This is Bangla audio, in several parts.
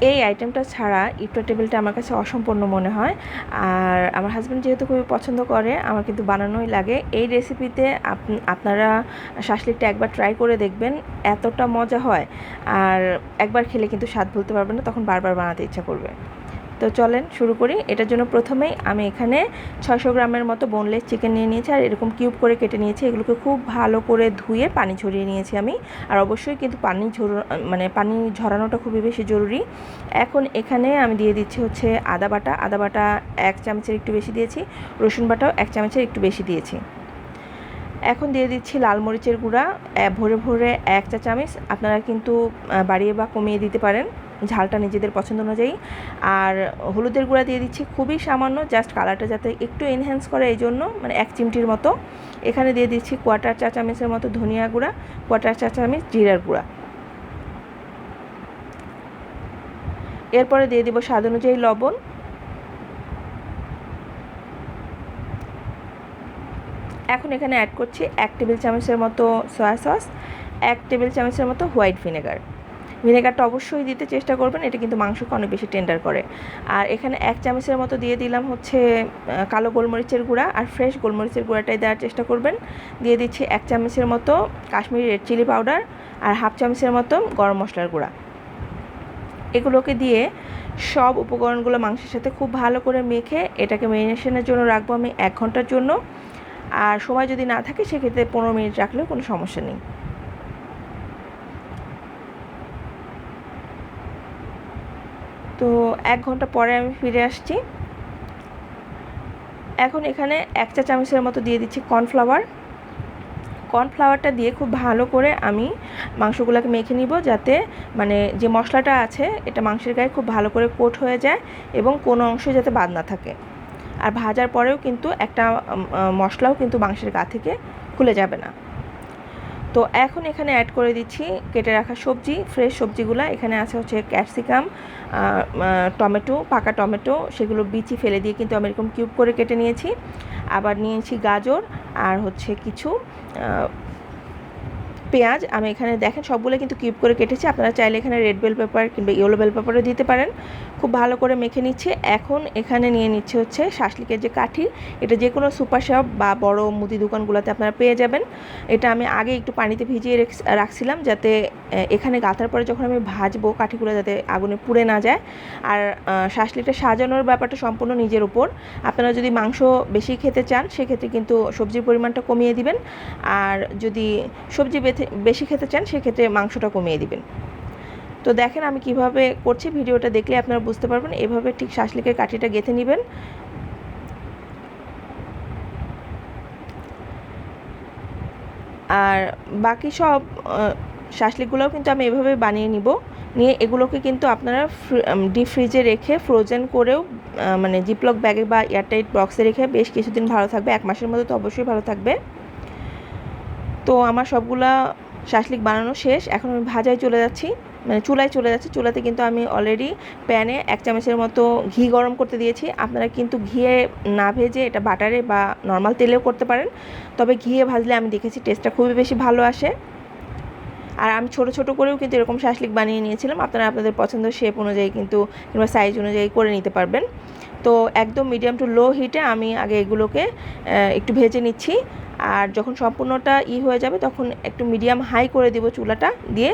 এই আইটেমটা ছাড়া ইফতার টেবিলটা আমার কাছে অসম্পূর্ণ মনে হয়। আর আমার হাজব্যান্ড যেহেতু খুবই পছন্দ করে, আমার কিন্তু বানানোই লাগে। এই রেসিপিতে আপ- আপনারা শাসলিকটা একবার ট্রাই করে দেখবেন, এতটা মজা হয়। আর একবার খেলে কিন্তু স্বাদ ভুলতে পারবেন না, তখন বারবার বানাতে ইচ্ছা করবে। তো চলেন শুরু করি। এটার জন্য প্রথমেই আমি এখানে ছয়শো গ্রামের মতো বোনলেস চিকেন নিয়ে নিয়েছি, আর এরকম কিউব করে কেটে নিয়েছি। এগুলোকে খুব ভালো করে ধুয়ে পানি ঝরিয়ে নিয়েছি আমি। আর অবশ্যই কিন্তু পানি ঝর মানে পানি ঝরানোটা খুবই বেশি জরুরি। এখন এখানে আমি দিয়ে দিচ্ছি হচ্ছে আদা বাটা। আদা বাটা এক চামচের একটু বেশি দিয়েছি। রসুন বাটাও এক চামচের একটু বেশি দিয়েছি। এখন দিয়ে দিচ্ছি লাল মরিচের গুঁড়া। ভরে ভরে এক চা চামচ আপনারা কিন্তু বাড়িয়ে বা কমিয়ে দিতে পারেন। ঝালটা নিজেদের পছন্দ অনুযায়ী। আর হলুদের গুঁড়া দিয়ে দিচ্ছি খুবই সামান্য জাস্ট কালারটা যাতে একটু এনহ্যান্স করে এই জন্য মানে এক চিমটির মতো। এখানে দিয়ে দিচ্ছি কোয়াটার চা চামচের মতো ধনিয়া গুঁড়া কোয়াটার চা চামচ জিরার গুঁড়া। এরপরে দিয়ে দিব স্বাদ অনুযায়ী লবণ। এখন এখানে অ্যাড করছি এক টেবিল চামচের মতো সয়া সস এক টেবিল চামচের মতো হোয়াইট ভিনেগার ভিনেগারটা অবশ্যই দিতে চেষ্টা করবেন, এটা কিন্তু মাংসকে অনেক বেশি টেন্ডার করে। আর এখানে এক চামচের মতো দিয়ে দিলাম হচ্ছে কালো গোলমরিচের গুঁড়া আর ফ্রেশ গোলমরিচের গুঁড়াটাই দেওয়ার চেষ্টা করবেন। দিয়ে দিচ্ছি এক চামচের মতো কাশ্মীরি রেড চিলি পাউডার আর হাফ চামচের মতো গরম মশলার গুঁড়া। এগুলোকে দিয়ে সব উপকরণগুলো মাংসের সাথে খুব ভালো করে মেখে এটাকে ম্যারিনেশনের জন্য রাখব আমি এক ঘণ্টার জন্য। আর সময় যদি না থাকে, সেক্ষেত্রে পনেরো মিনিট রাখলেও কোনো সমস্যা নেই। তো এক ঘণ্টা পরে আমি ফিরে আসছি। এখন এখানে এক চা চামচের মতো দিয়ে দিচ্ছি কর্নফ্লাওয়ার। কর্নফ্লাওয়ারটা দিয়ে খুব ভালো করে আমি মাংসগুলোকে মেখে নিব যাতে মানে যে মশলাটা আছে, এটা মাংসের গায়ে খুব ভালো করে কোট হয়ে যায় এবং কোনো অংশ যাতে বাদ না থাকে। আর ভাজার পরেও কিন্তু একটা মশলাও কিন্তু মাংসের গা থেকে খুলে যাবে না। তো এখন এখানে অ্যাড করে দিচ্ছি কেটে রাখা সবজি ফ্রেশ সবজিগুলো। এখানে আছে হচ্ছে ক্যাপসিকাম টমেটো, পাকা টমেটো, সেগুলো বিচি ফেলে দিয়ে কিন্তু আমি এরকম কিউব করে কেটে নিয়েছি। আবার নিয়েছি গাজর আর হচ্ছে কিছু পেঁয়াজ, আমি এখানে দেখেন সবগুলো কিন্তু কিউব করে কেটেছি। আপনারা চাইলে এখানে রেড বেল পেপার কিংবা ইয়েলো বেল পেপারও দিতে পারেন। খুব ভালো করে মেখে নিচ্ছে। এখন এখানে নিয়ে নিচ্ছে হচ্ছে শাসলিকের যে কাঠি, এটা যে কোনো সুপার শপ বা বড় মুদি দোকানগুলোতে আপনারা পেয়ে যাবেন। এটা আমি আগে একটু পানিতে ভিজিয়ে রেখ- রাখছিলাম যাতে এখানে গাঁথার পরে যখন আমি ভাজবো কাঠিগুলো যাতে আগুনে পুড়ে না যায়। আর শাসলিকটা সাজানোর ব্যাপারটা সম্পূর্ণ নিজের উপর। আপনারা যদি মাংস বেশি খেতে চান, সেক্ষেত্রে কিন্তু সবজির পরিমাণটা কমিয়ে দিবেন। আর যদি সবজি বেশি খেতে চান, সেক্ষেত্রে মাংসটা কমিয়ে দিবেন। তো দেখেন আমি কীভাবে করছি, ভিডিওটা দেখলে আপনারা বুঝতে পারবেন। এভাবে ঠিক শাসলিকের কাঠিটা গেঁথে নেবেন। আর বাকি সব শাসলিকগুলোও কিন্তু আমি এভাবে বানিয়ে নিব। নিয়ে এগুলোকে কিন্তু আপনারা ডিপ ফ্রিজে রেখে ফ্রোজেন করেও মানে জিপলক ব্যাগে বা এয়ারটাইট বক্সে রেখে বেশ কিছুদিন ভালো থাকবে। এক মাসের মধ্যে তো অবশ্যই ভালো থাকবে। তো আমার সবগুলা শাসলিক বানানো শেষ। এখন আমি ভাজায় চলে যাচ্ছি। মানে চুলায় চলে যাচ্ছি। চুলাতে কিন্তু আমি অলরেডি প্যানে এক চামচের মতো ঘি গরম করতে দিয়েছি। আপনারা কিন্তু ঘিয়ে না ভেজে এটা বাটারে বা নর্মাল তেলেও করতে পারেন। তবে ঘিয়ে ভাজলে আমি দেখেছি টেস্টটা খুবই বেশি ভালো আসে। আর আমি ছোট ছোট করেও কিন্তু এরকম শাসলিক বানিয়ে নিয়েছিলাম। আপনারা আপনাদের পছন্দ শেপ অনুযায়ী কিন্তু কিংবা সাইজ অনুযায়ী করে নিতে পারবেন। তো একদম মিডিয়াম টু লো হিটে আমি আগে এগুলোকে একটু ভেজে নিচ্ছি। আর যখন সম্পূর্ণটা ই হয়ে যাবে, তখন একটু মিডিয়াম হাই করে দিব চুলাটা দিয়ে।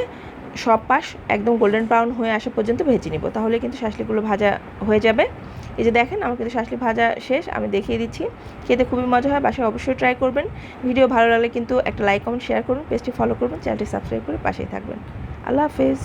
সব পাশ একদম গোল্ডেন ব্রাউন হয়ে আসা পর্যন্ত ভেজে নিব। তাহলে কিন্তু শাসলিগুলো ভাজা হয়ে যাবে। এই যে দেখেন, আমার কিন্তু শাসলি ভাজা শেষ, আমি দেখিয়ে দিচ্ছি। খেতে খুবই মজা হয়, বাসায় অবশ্যই ট্রাই করবেন। ভিডিও ভালো লাগলে কিন্তু একটা লাইক কমেন্ট শেয়ার করুন পেজটি ফলো করবেন চ্যানেলটি সাবস্ক্রাইব করে পাশেই থাকবেন। আল্লাহ হাফেজ।